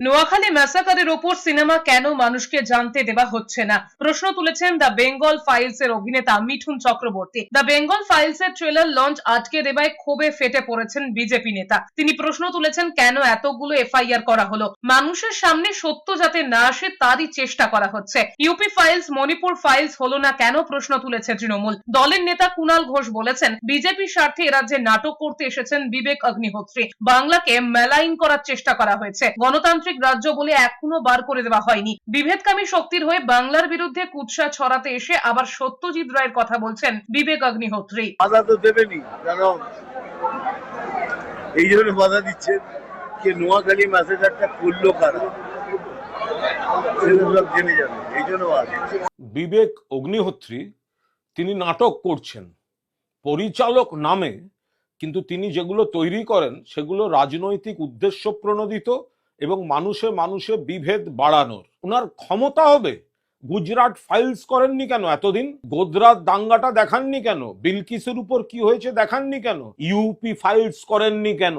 নোয়াখালী ম্যাসাকারের ওপর সিনেমা কেন মানুষকে জানতে দেওয়া হচ্ছে না? প্রশ্ন তুলেছেন দ্য বেঙ্গল ফাইলস এর অভিনেতা Mithun Chakraborty. The Bengal files এর ট্রেলার লঞ্চ আটকে দেওয়ায় ক্ষোভে ফেটে পড়েছেন বিজেপি নেতা। তিনি প্রশ্ন তুলেছেন, কেন এতগুলো এফআইআর করা হলো? মানুষের সামনে সত্য যাতে না আসে, তারই চেষ্টা করা হচ্ছে। ইউপি ফাইলস, মণিপুর ফাইলস হলো না কেন প্রশ্ন তুলেছে তৃণমূল? দলের নেতা কুণাল ঘোষ বলেছেন, বিজেপি স্বার্থে এরাজ্যে নাটক করতে এসেছেন বিবেক অগ্নিহোত্রী। বাংলাকে মেলাইন করার চেষ্টা করা হয়েছে। গণতান্ত্রিক রাজ্য বলে এখনও বার করে দেওয়া হয়নি। বিভেদকামী শক্তির হয়ে বাংলার বিরুদ্ধে কুৎসা ছড়াতে এসে আবার সত্যজিৎ রায়ের কথা বলছেন বিবেক অগ্নিহোত্রী। বাধা তো দেবেনি কারণ এই জন্য বাধা দিচ্ছেন যে নোয়াখালী ম্যাসেজারটা করল কারা? বিবেক অগ্নিহোত্রী তিনি নাটক করছেন পরিচালক নামে কিন্তু তিনি যেগুলো তৈরি করেন সেগুলো রাজনৈতিক উদ্দেশ্য প্রণোদিত এবং মানুষে মানুষে বিভেদ বাড়ানোর। ওনার ক্ষমতা হবে? গুজরাট ফাইলস করেননি কেন এতদিন? গোদরাত দাঙ্গাটা দেখাননি কেন? বিলকিসের উপর কি হয়েছে দেখাননি কেন? ইউপি ফাইলস করেননি কেন?